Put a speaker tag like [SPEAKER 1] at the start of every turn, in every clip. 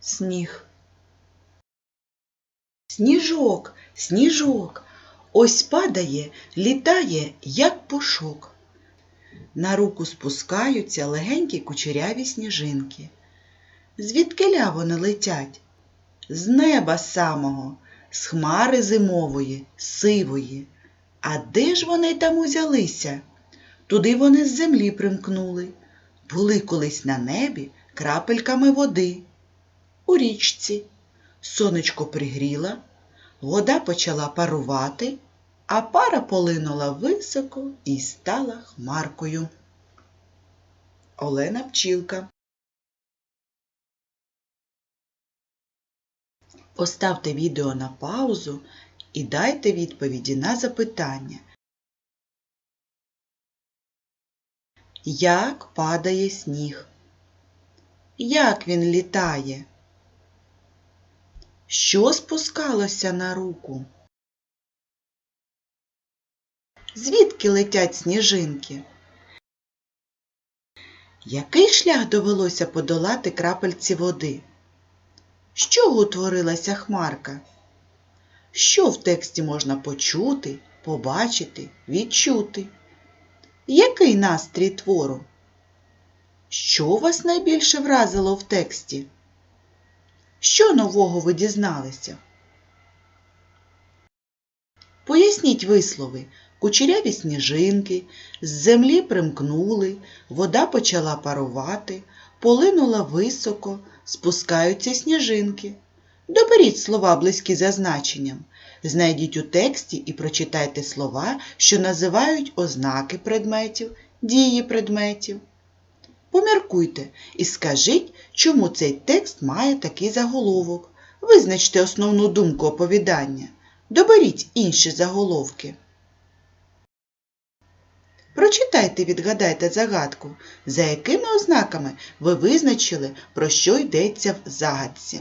[SPEAKER 1] сніг. Сніжок, сніжок, ось падає, літає, як пушок. На руку спускаються легенькі кучеряві сніжинки. Звідкиля вони летять? З неба самого, з хмари зимової, сивої. А де ж вони там узялися? Туди вони з землі примкнули. Були колись на небі крапельками води. У річці сонечко пригріла, вода почала парувати, а пара полинула високо і стала хмаркою. Олена Пчілка Поставте відео на паузу і дайте відповіді на запитання. Як падає сніг? Як він літає? Що спускалося на руку? Звідки летять сніжинки? Який шлях довелося подолати крапельці води? З чого утворилася хмарка? Що в тексті можна почути, побачити, відчути? Який настрій твору? Що вас найбільше вразило в тексті? Що нового ви дізналися? Поясніть вислови. Кучеряві сніжинки, з землі примкнули, вода почала парувати, полинула високо, спускаються сніжинки. Доберіть слова близькі за значенням. Знайдіть у тексті і прочитайте слова, що називають ознаки предметів, дії предметів. Поміркуйте і скажіть, чому цей текст має такий заголовок. Визначте основну думку оповідання. Доберіть інші заголовки. Прочитайте, відгадайте загадку, за якими ознаками ви визначили, про що йдеться в загадці.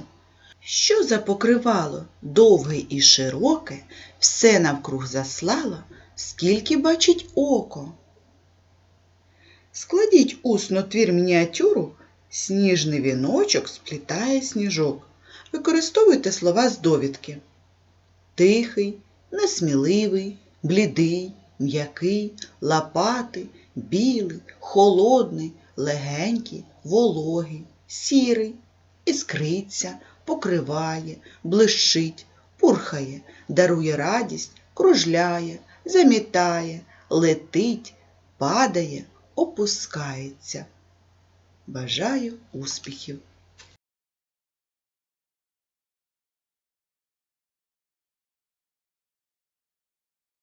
[SPEAKER 1] Що за покривало довге і широке, все навкруг заслало, скільки бачить око. Складіть усно твір мініатюру, сніжний віночок сплітає сніжок. Використовуйте слова з довідки. Тихий, несміливий, блідий, м'який, лапатий, білий, холодний, легенький, вологий, сірий, іскриться, покриває, блищить, пурхає, дарує радість, кружляє, замітає, летить, падає, опускається. Бажаю успіхів!